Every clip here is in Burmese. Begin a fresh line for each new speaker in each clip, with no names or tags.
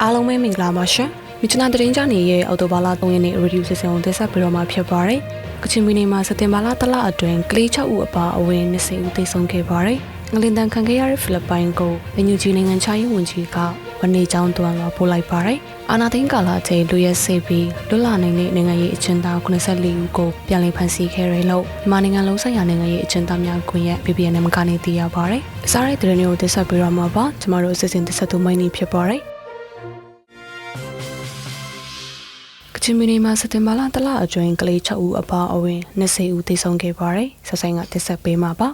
အားလုံးပဲမင်္ဂလာပါရှင်။မြချနာတရင်ကြနေရဲ့အော်တိုဘာလ3ရက်နေ့ရေဒီယိုစီစဉ်ကိုတင်ဆက်ပေးတော့မှာဖြစ်ပါတယ်။ကချင်ပြည်နယ်မှာစက်တင်ဘာလတလအတွင်းကလေး6ဦးအပါအဝင်20ဦးသေဆုံးခဲ့ပါတယ်။ငလင်တန်ခံခဲ့ရတဲ့ဖိလစ်ပိုင်ကိုအန်ယူဂျီနိုင်ငံခြားရေးဝန်ကြီးကဝန်နေကြောင်းတွန်းလာပို့လိုက်ပါတယ်။ အာနာသိန်းကာလာတဲ့လူရဲစေပြီးလွတ်လနိုင်တဲ့နိုင်ငံရေးအကျဉ်းသား84ဦးကိုပြန်လည်ဖမ်းဆီးခဲ့တယ်လို့မြန်မာနိုင်ငံလုံးဆိုင်ရာနိုင်ငံရေးအကျဉ်းသားများကွန်ရက် BBNM ကနေသိရပါတယ်။အစားတဲ့သတင်းတွေကိုတင်ဆက်ပေးတော့မှာပါ။ကျမတို့အစီအစဉ်တင်ဆက်သူမိုင်းနေဖြစ်ပါတယ်။ကချင်ပြည်နယ်မှာစက်တင်ဘာလတလအတွင်းကလေး6ဦးအပါအဝင်20ဦးသေဆုံးခဲ့ပါတယ်။ဆက်ဆိုင်ကတက်ဆက်ပေးမှာပါ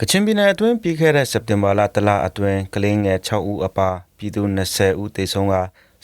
ကချင်ပြည်နယ်အတွင်းပြီးခဲ့တဲ့စက်တင်ဘာလတလအတွင်းကလေးငယ်6ဦးအပါပြည်သူ20ဦးသေဆုံးက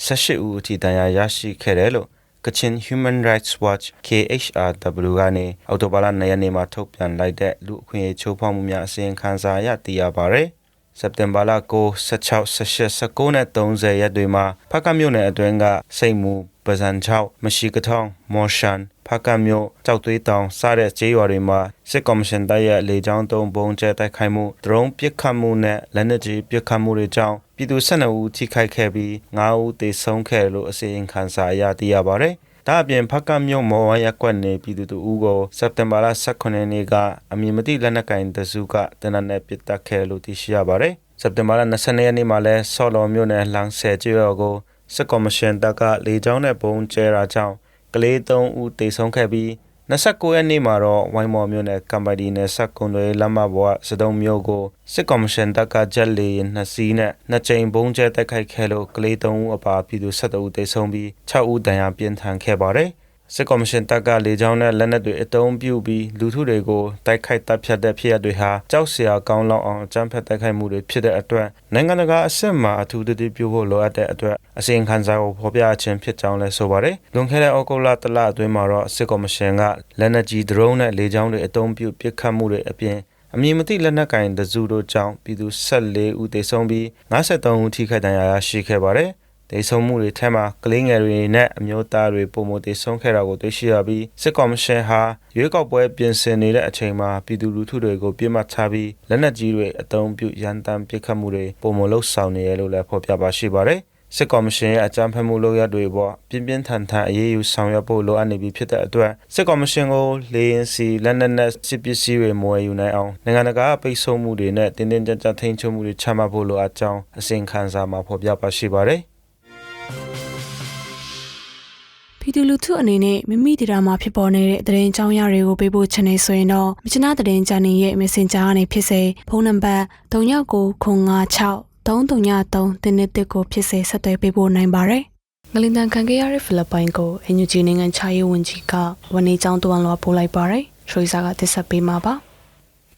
18ဦးအထိဒဏ်ရာရရှိခဲ့တယ်လို့ကချင် Human Rights Watch KHRW ကနေအောက်တိုဘာလ2ရက်နေ့မှာထုတ်ပြန်လိုက်တဲ့လူအခွင့်အရေးချိုးဖောက်မှုများအစီရင်ခံစာအရသိရပါဗျ။ စက်တင်ဘာလ9 16 18 19နဲ့30ရက်တွေမှာဖကမြို့နယ်အတွင်းကစိတ်မူပဇန်6မရှိကထောင်မော်ရှန်ဖကမြို့ကြောက်သွေးတောင်စတဲ့ကျေးရွာတွေမှာစစ်ကော်မရှင်တပ်ရဲ့လေကြောင်းတုံးပုံကျဲတိုက်ခိုက်မှုဒရုန်းပစ်ခတ်မှုနဲ့လက်နက်ကြီးပစ်ခတ်မှုတွေကြောင့်ပြည်သူ12ဦးထိခိုက်ခဲ့ပြီး9ဦးသေဆုံးခဲ့တယ်လို့အစီရင်ခံစာအရသိရပါတယ်။ ဒါအပြင်ဖက်ကမြို့မော်ဝမ်းရက်ကွက်နေပြည်သူတို့ဦးကိုစက်တင်ဘာလ18ရက်နေ့ကအမည်မသိလက်နက်ကင်တစုကတနက်နဲ့ပစ်တက်ခဲ့လို့သိရှိရပါတယ်။စက်တင်ဘာလ22ရက်နေ့မှာလဲဆော်လော်မြို့နယ်လန်းဆယ်ကျွော်ကိုစစ်ကော်မရှင်တပ်ကလေကြောင်းနဲ့ပုံကျဲတာကြောင့်ကလေး3ဦးသေဆုံးခဲ့ပြီး 29ရက်နေ့မှာတော့ဝိုင်းမော်မြို့နယ်ကမ်ဘဒီနယ်ဆက်ကွန်တွေလမ်းမပေါ်ကစတုံမြို့ကိုစစ်ကော်မရှင်တပ်ကဂျက်လေယာဉ်နှစ်စီးနဲ့နှစ်ကြိမ်ပုံကျဲတိုက်ခိုက်ခဲ့လို့ကလေး3ဦးအပါပြည်သူ17ဦးသေဆုံးပြီး6ဦးဒဏ်ရာပြင်းထန်ခဲ့ပါတယ်။ စစ်ကော်မရှင်တပ်ကလေကြောင်းနဲ့လက်နက်တွေအုံပြုပြီးလူထုတွေကိုတိုက်ခိုက်တပ်ဖြတ်တဲ့ဖြစ်ရပ်တွေဟာကြောက်စရာကောင်းလောက်အောင်အကြမ်းဖက်တိုက်ခိုက်မှုတွေဖြစ်တဲ့အတွက်နိုင်ငံတကာအဆင့်မှာအထူးတတိပြုဖို့လိုအပ်တဲ့အတွက်အစီရင်ခံစာကိုဖော်ပြခြင်းဖြစ်ကြောင်းလည်းဆိုပါတယ်။လွန်ခဲ့တဲ့ဩဂုတ်လတလအတွင်းမှာတော့စစ်ကော်မရှင်ကလက်နက်ကြီးဒရုန်းနဲ့လေကြောင်းတွေအုံပြုပစ်ခတ်မှုတွေအပြင်အမည်မသိလက်နက်ကင်တစုတို့ကြောင့်ပြည်သူ14ဦးသေဆုံးပြီး53ဦးထိခိုက်ဒဏ်ရာရရှိခဲ့ပါတယ်။ ဒေဆုံးမှုတွေထဲမှာကလေးငယ်တွေနဲ့အမျိုးသားတွေပုံမတေဆုံးခဲ့တာကိုတွေ့ရှိရပြီးစစ်ကော်မရှင်ဟာရွေးကောက်ပွဲပြင်ဆင်နေတဲ့အချိန်မှာပြည်သူလူထုတွေကိုပြစ်မှတ်ထားပြီးလက်နက်ကြီးတွေအုံပြုရန်တမ်းပစ်ခတ်မှုတွေပုံမလှုပ်ဆောင်နေရလို့လည်းဖော်ပြပါရှိပါတယ်စစ်ကော်မရှင်ရဲ့အကြမ်းဖက်မှုလုပ်ရတွေပေါ်ပြင်းပြင်းထန်ထန်အရေးယူဆောင်ရွက်ဖို့လိုအပ်နေပြီဖြစ်တဲ့အတွက်စစ်ကော်မရှင်ကိုလေရင်စီလက်နက်နဲ့စစ်ပစ္စည်းတွေမဝယ်ယူနိုင်အောင်နိုင်ငံတကာပိတ်ဆို့မှုတွေနဲ့တင်းတင်းကြပ်ကြပ်ထိန်းချုပ်မှုတွေချမှတ်ဖို့လိုအပ်ကြောင်းအစီရင်ခံစာမှာဖော်ပြပါရှိပါတယ်။
ပြည်သူလူထုအနေနဲ့မိမိဒေတာမှာဖြစ်ပေါ်နေတဲ့သတင်းကြောင်းရတွေကိုပေးပို့ချင်နေဆိုရင်တော့မြချနာသတင်းချန်နယ်ရဲ့ Messenger ကနေဖြစ်စေဖုန်းနံပါတ်3996 333တင်းတစ်ကိုဖြစ်စေဆက်သွယ်ပေးပို့နိုင်ပါတယ်။ငလင်တန်ခံခဲ့ရတဲ့ဖိလစ်ပိုင်ကိုအန်ယူဂျီနိုင်ငံခြားရေးဝန်ကြီးကဝန်နေကြောင်းတွန်းလာပို့လိုက်ပါတယ်။ရွှေစာကတက်ဆက်ပေးမှာပါ။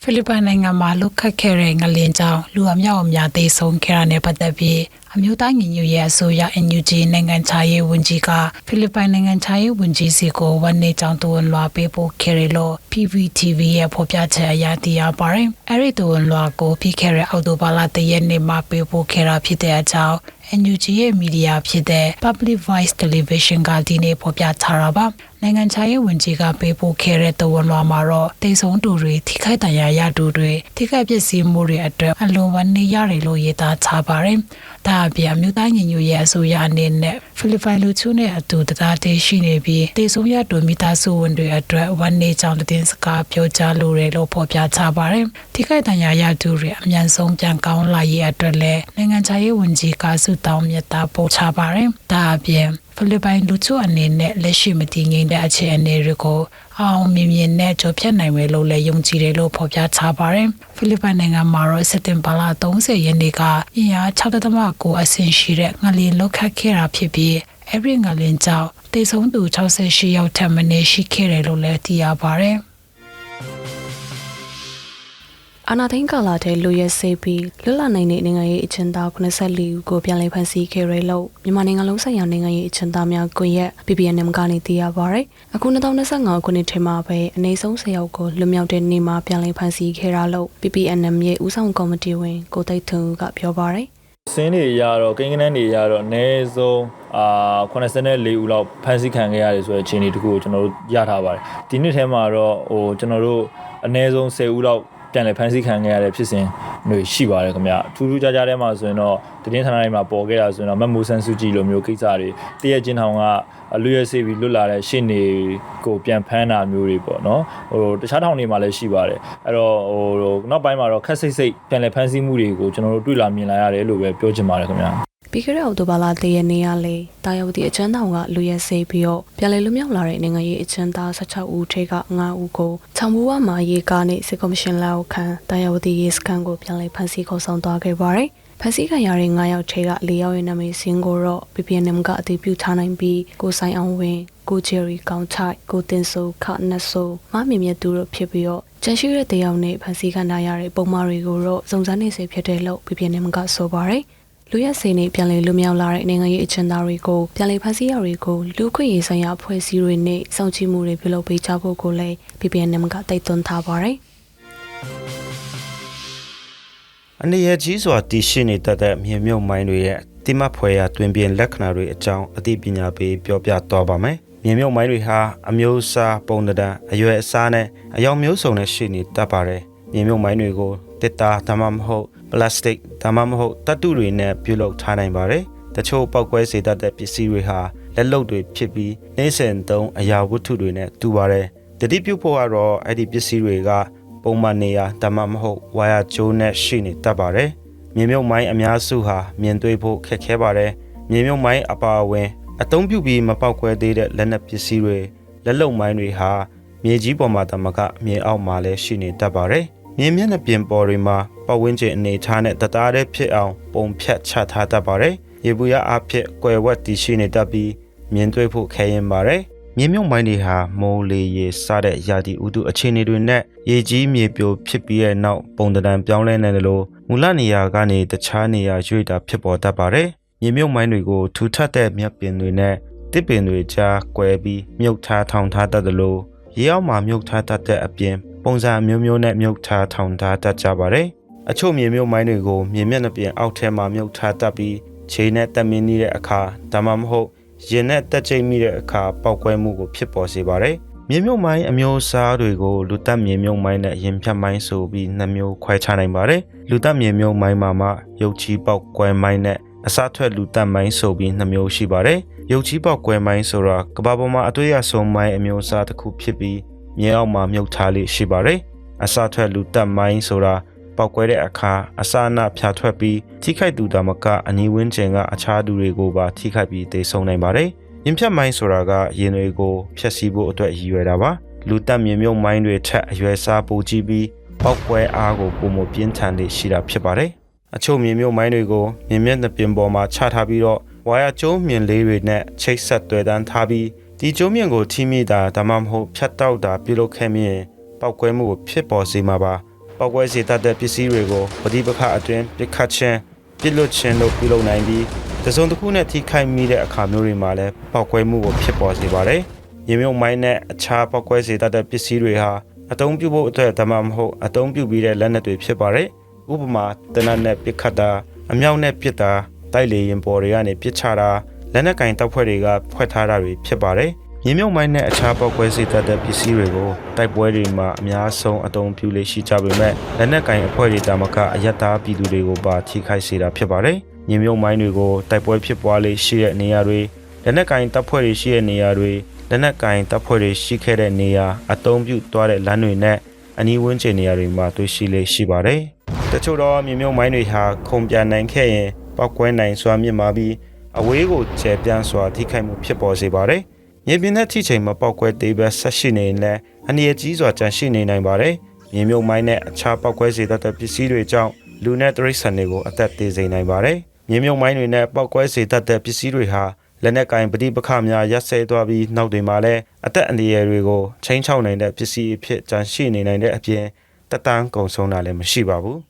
ဖိလစ်ပိုင်နိုင်ငံမှာလုခတ်ခဲ့တဲ့ငလင်ကြောင့်လူအမြောက်အများသေဆုံးခဲ့ရတဲ့ပတ်သက်ပြီး အမျိုးသားညီညွတ်ရေးအစိုးရ NUG နိုင်ငံခြားရေးဝန်ကြီးကဖိလစ်ပိုင်နိုင်ငံခြားရေးဝန်ကြီးစီကိုဝန်နေကြောင်းတူဝန်လွှာပေးပို့ခဲ့တယ်လို့ PVTV ရဲ့ဖော်ပြချက်အရသိရပါတယ်။အဲ့ဒီတူဝန်လွှာကိုပြီးခဲ့တဲ့အောက်တိုဘာလ၁ရက်နေ့မှာပေးပို့ခဲ့တာဖြစ်တဲ့အကြောင်း NUG ရဲ့မီဒီယာဖြစ်တဲ့ Public Voice Television ကဒီနေ့ဖော်ပြထားတာပါနိုင်ငံခြားရေးဝန်ကြီးကပေးပို့ခဲ့တဲ့တဝန်လွှာမှာတော့တိတ်ဆုံးသူတွေထိခိုက်ဒဏ်ရာရသူတွေထိခိုက်ပျက်စီးမှုတွေအတွက်အလွန်ဝန်နေရတယ်လို့ရေးသားထားပါတယ်ဒါအပြင်အမျိုးသားညီညွတ်ရေးအစိုးရအနေနဲ့ ဖိလစ်ပိုင်လူထုနဲ့အတူတရားတည်ရှိနေပြီးတိတ်ဆုံးရသူမိသားစုဝင်တွေအတွက်ဝန်နေကြောင်းတင်စကားပြောကြားလိုတယ်လို့ဖော်ပြထားပါတယ်ထိခိုက်ဒဏ်ရာရသူတွေအမြန်ဆုံးပြန်ကောင်းလာရေးအတွက်လည်းနိုင်ငံခြားရေးဝန်ကြီးကဆုတောင်းမြတ်တာပို့ချပါတယ်ဒါအပြင် ဖိလစ်ပိုင်လူထုအနေနဲ့လက်ရှိမတည်ငြိမ်တဲ့အခြေအနေတွေကိုအောင်မြင်မြင်နဲ့ကြော်ဖြတ်နိုင်မယ်လို့လည်းယုံကြည်တယ်လို့ဖော်ပြထားပါတယ်။ဖိလစ်ပိုင်နိုင်ငံမှာတော့စက်တင်ဘာလ30ရက်နေ့ကအင်အား6.9အဆင့်ရှိတဲ့ငလျင်လောက်ခတ်ခဲ့တာဖြစ်ပြီးအဲ့ဒီငလျင်ကြောင့်တေဆုံးသူ68ယောက်ထပ်မံရှိခဲ့တယ်လို့လည်းသိရပါတယ်။
အာနာသိန်းကာလာတဲ့လူရဲစေးပြီးလွတ်လပ်နိုင်တဲ့နိုင်ငံရေးအချင်းသား84ဦးကိုပြန်လည်ဖမ်းဆီးခဲ့ရလို့မြန်မာနိုင်ငံလုံးဆိုင်ရာနိုင်ငံရေးအချင်းသားများကွန်ရက် PPNM ကနေသိရပါဗျ။အခု2025ခုနှစ်ထဲမှာပဲအနည်းဆုံး10ယောက်ကိုလွတ်မြောက်တဲ့နေ့မှာပြန်လည်ဖမ်းဆီးခဲ့ရလို့ PPNM ရဲ့ဦးဆောင်ကော်မတီဝင်ကိုသိတ်ထွန်းဦးကပြောပါဗျ။
စင်းတွေရတော့ကိန်းကနန်းတွေရတော့အနည်းဆုံးအာ84ဦးလောက်ဖမ်းဆီးခံခဲ့ရတယ်ဆိုတဲ့အခြေအနေတခုကိုကျွန်တော်တို့ရထားပါတယ်ဒီနှစ်ထဲမှာတော့ဟိုကျွန်တော်တို့အနည်းဆုံး10ဦးလောက် ပြန်လည်ဖမ်းဆီးခံခဲ့ရတဲ့ဖြစ်စဉ်တွေရှိပါတယ်ခင်ဗျထူးထူးခြားခြားထဲမှာဆိုရင်တော့တင်းဌာနတွေမှာပေါ်ခဲ့တာဆိုရင်တော့မတ်မိုဆန်စုကြည်လိုမျိုးကိစ္စတွေတရက်ချင်းထောင်ကလူရဲစေးပြီးလွတ်လာတဲ့ရှင်းနေကိုပြန်ဖမ်းတာမျိုးတွေပေါ့နော်ဟိုတခြားထောင်တွေမှာလည်းရှိပါတယ်အဲ့တော့ဟိုနောက်ပိုင်းမှာတော့ခက်စိတ်စိတ်ပြန်လည်ဖမ်းဆီးမှုတွေကိုကျွန်တော်တို့တွေ့လာမြင်လာရတယ်လို့ပဲပြောချင်ပါတယ်ခင်ဗျာ
ပြီးခဲ့တဲ့အောက်တိုဘာလတရက်နေ့ကလေတာယာဝတီအချမ်းတောင်ကလူရဲစေးပြီးတော့ပြန်လည်လွတ်မြောက်လာတဲ့နိုင်ငံရေးအချမ်းသား16ဦးထဲက9ဦးကိုချောင်မူဝမှာရေကားနဲ့စစ်ကော်မရှင်လက်အောက်ခံတာယာဝတီရေစခန်းကိုပြန်လည်ဖမ်းဆီးခေါ်ဆောင်သွားခဲ့ပါတယ်။ဖမ်းဆီးခံရတဲ့9ယောက်ထဲက4ယောက်ရဲ့နာမည်စင်းကိုတော့ PPNM ကအတည်ပြုထားနိုင်ပြီးကိုဆိုင်အောင်ဝင်းကိုဂျယ်ရီကောင်ချိုက်ကိုတင်ဆိုခနတ်ဆိုမမင်းမြတ်သူတို့ဖြစ်ပြီးတော့ကျန်ရှိတဲ့တယောက်နဲ့ဖမ်းဆီးခံရတဲ့ပုံမှားတွေကိုတော့စုံစမ်းနေစေဖြစ်တယ်လို့ PPNM ကဆိုပါတယ်။ လူရက်စိန်နေပြန်လည်လွတ်မြောက်လာတဲ့နိုင်ငံရေးအချမ်းသားတွေကိုပြန်လည်ဖန်ဆီးရတွေကိုလူခွင့်ရေးဆိုင်ရာအဖွဲ့အစည်းတွေနဲ့စောင့်ကြည့်မှုတွေပြုလုပ်ပေးကြဖို့ကိုလည်း PPNM ကတိုက်တွန်းထားပါတယ်။
အနေရကြီးစွာတည်ရှိနေတတ်တဲ့မြေမြုပ်မိုင်းတွေရဲ့တိမတ်ဖွယ်ရာတွင်ပြင်လက္ခဏာတွေအကြောင်းအသိပညာပေးပြောပြသွားပါမယ်။မြေမြုပ်မိုင်းတွေဟာအမျိုးအစားပုံသဏ္ဍာန်အရွယ်အစားနဲ့အယောင်မျိုးစုံနဲ့ရှိနေတတ်ပါတယ်။ မြေမြုပ်မိုင်းတွေကိုတစ်တာဒါမှမဟုတ်ပလတ်စတစ်ဒါမှမဟုတ်တတ်တုတွေနဲ့ပြုလုပ်ထားနိုင်ပါတယ်။တချို့ပောက်ကွဲစေတတ်တဲ့ပစ္စည်းတွေဟာလက်လုပ်တွေဖြစ်ပြီးနှိမ့်စင်သုံးအရာဝတ္ထုတွေနဲ့တူပါတယ်။တတိပြုဖို့ကတော့အဲ့ဒီပစ္စည်းတွေကပုံမှန်နေရာဒါမှမဟုတ်ဝါယာကျိုးနဲ့ရှိနေတတ်ပါတယ်။မြေမြုပ်မိုင်းအများစုဟာမြင်တွေ့ဖို့ခက်ခဲပါတယ်။မြေမြုပ်မိုင်းအပါအဝင်အသုံးပြုပြီးမပေါက်ကွဲသေးတဲ့လက်နက်ပစ္စည်းတွေလက်လုံမိုင်းတွေဟာမြေကြီးပေါ်မှာတမကမြေအောက်မှာလည်းရှိနေတတ်ပါတယ်။ မြေမျက်နှာပြင်ပေါ်တွေမှာပတ်ဝန်းကျင်အနေထားနဲ့တသားတည်းဖြစ်အောင်ပုံဖြတ်ချထားတတ်ပါတယ်။ရေဘူးရအဖြစ်ကွယ်ဝတ်တည်ရှိနေတတ်ပြီးမြင်တွေ့ဖို့ခဲရင်ပါတယ်။မြေမြုပ်မိုင်းတွေဟာမိုးလေရေစတဲ့ရာသီဥတုအခြေအနေတွေနဲ့ရေကြီးမြေပြိုဖြစ်ပြီးတဲ့နောက်ပုံသဏ္ဍာန်ပြောင်းလဲနေတယ်လို့မူလနေရာကနေတခြားနေရာရွေ့တာဖြစ်ပေါ်တတ်ပါတယ်။မြေမြုပ်မိုင်းတွေကိုထူထပ်တဲ့မြက်ပင်တွေနဲ့တစ်ပင်တွေကြားကွဲပြီးမြုပ်ထားထောင်ထားတတ်တယ်လို့ရေအောက်မှာမြုပ်ထားတတ်တဲ့အပြင် ပုံစံအမျိုးမျိုးနဲ့မြုပ်ထားထောင်ထားတတ်ကြပါတယ်။အချို့မြေမြုပ်မိုင်းတွေကိုမြေမျက်နှာပြင်အောက်ထဲမှာမြုပ်ထားတတ်ပြီးခြေနဲ့တက်မင်းနေတဲ့အခါဒါမှမဟုတ်ရင်နဲ့တက်ချိတ်မိတဲ့အခါပောက်ကွဲမှုကိုဖြစ်ပေါ်စေပါတယ်။မြေမြုပ်မိုင်းအမျိုးအစားတွေကိုလူတက်မြေမြုပ်မိုင်းနဲ့ရင်ဖြတ်မိုင်းဆိုပြီးနှစ်မျိုးခွဲခြားနိုင်ပါတယ်။လူတက်မြေမြုပ်မိုင်းမှာမှရုပ်ချီပောက်ကွဲမိုင်းနဲ့အစားထွက်လူတက်မိုင်းဆိုပြီးနှစ်မျိုးရှိပါတယ်။ရုပ်ချီပောက်ကွဲမိုင်းဆိုတာကမ္ဘာပေါ်မှာအတွေ့အဆုံမိုင်းအမျိုးအစားတစ်ခုဖြစ်ပြီး မြေအောက်မှာမြုပ်ထားလေးရှိပါတယ်။အစားထွက်လူတက်မိုင်းဆိုတာပောက်ကွဲတဲ့အခါအစာအနဖြာထွက်ပြီးထိခိုက်သူတာမကအနီးဝန်းကျင်ကအခြားသူတွေကိုပါထိခိုက်ပြီးသေဆုံးနိုင်ပါတယ်။ရင်ဖြတ်မိုင်းဆိုတာကရင်တွေကိုဖျက်ဆီးဖို့အတွက်ရည်ရွယ်တာပါ။လူတက်မြေမြုပ်မိုင်းတွေထက်အရွယ်စားပိုကြီးပြီးပောက်ကွဲအားကိုပုံမပြင်းထန်လေးရှိတာဖြစ်ပါတယ်။အချို့မြေမြုပ်မိုင်းတွေကိုမြင်မျက်နှာပြင်ပေါ်မှာချထားပြီးတော့ဝါယာကျုံးမြင်လေးတွေနဲ့ချိတ်ဆက်တွေ့တန်းထားပြီး ဒီကျုံးမြင်ကိုထိမိတာဒါမှမဟုတ်ဖြတ်တောက်တာပြုလုပ်ခဲ့မြင်ပောက်ကွဲမှုကိုဖြစ်ပေါ်စေမှာပါ။ပောက်ကွဲစေတတ်တဲ့ပစ္စည်းတွေကိုပဋိပက္ခအတွင်းပြစ်ခတ်ခြင်းပြစ်လွတ်ခြင်းလို့ပြုလုပ်နိုင်ပြီးတစုံတစ်ခုနဲ့ထိခိုက်မိတဲ့အခါမျိုးတွေမှာလည်းပောက်ကွဲမှုကိုဖြစ်ပေါ်စေပါတယ်။ရေမြုပ်မိုင်းနဲ့အခြားပောက်ကွဲစေတတ်တဲ့ပစ္စည်းတွေဟာအသုံးပြုဖို့အတွက်ဒါမှမဟုတ်အသုံးပြုပြီးတဲ့လက်နက်တွေဖြစ်ပါတယ်။ဥပမာတနတ်နဲ့ပစ်ခတ်တာအမြောက်နဲ့ပစ်တာတိုက်လေရင်ပေါ်တွေကနေပစ်ချတာ လက်နက်ကင်တပ်ဖွဲ့တွေကဖွဲ့ထားတာတွေဖြစ်ပါတယ်။မြေမြုပ်မိုင်းနဲ့အခြားပောက်ကွဲစေတတ်တဲ့ပစ္စည်းတွေကိုတိုက်ပွဲတွေမှာအများဆုံးအသုံးပြုလေ့ရှိကြပေမဲ့လက်နက်ကင်အဖွဲ့တွေတာမကအယက်သားပြည်သူတွေကိုပါထိခိုက်စေတာဖြစ်ပါတယ်။မြေမြုပ်မိုင်းတွေကိုတိုက်ပွဲဖြစ်ပွားလေ့ရှိတဲ့နေရာတွေလက်နက်ကင်တပ်ဖွဲ့တွေရှိတဲ့နေရာတွေလက်နက်ကင်တပ်ဖွဲ့တွေရှိခဲ့တဲ့နေရာအသုံးပြုသွားတဲ့လမ်းတွေနဲ့အနီးဝန်းကျင်နေရာတွေမှာတွေ့ရှိလေ့ရှိပါတယ်။တချို့သောမြေမြုပ်မိုင်းတွေဟာခုံပြန်နိုင်ခဲ့ရင်ပောက်ကွဲနိုင်စွာမြင့်မာပြီး အဝေးကိုကျယ်ပြန့်စွာထိခိုက်မှုဖြစ်ပေါ်စေပါတယ်။မြေပြင်နဲ့ထိချိန်မပောက်ကွဲသေးဘဲဆက်ရှိနေရင်လည်းအနည်းကြီးစွာကြန့်ရှိနေနိုင်ပါတယ်။မြေမြုပ်မိုင်းနဲ့အခြားပောက်ကွဲစေတတ်တဲ့ပစ္စည်းတွေကြောင့်လူနဲ့တိရစ္ဆာန်တွေကိုအသက်သေးစေနိုင်ပါတယ်။မြေမြုပ်မိုင်းတွေနဲ့ပောက်ကွဲစေတတ်တဲ့ပစ္စည်းတွေဟာလက်နက်ကင်ပဋိပက္ခများရပ်ဆဲသွားပြီးနောက်တွေမှာလည်းအသက်အန္တရာယ်တွေကိုချိန်ချောက်နိုင်တဲ့ပစ္စည်းအဖြစ်ကြန့်ရှိနေနိုင်တဲ့အပြင်တက်တန်းကုန်ဆုံးတာလည်းမရှိပါဘူး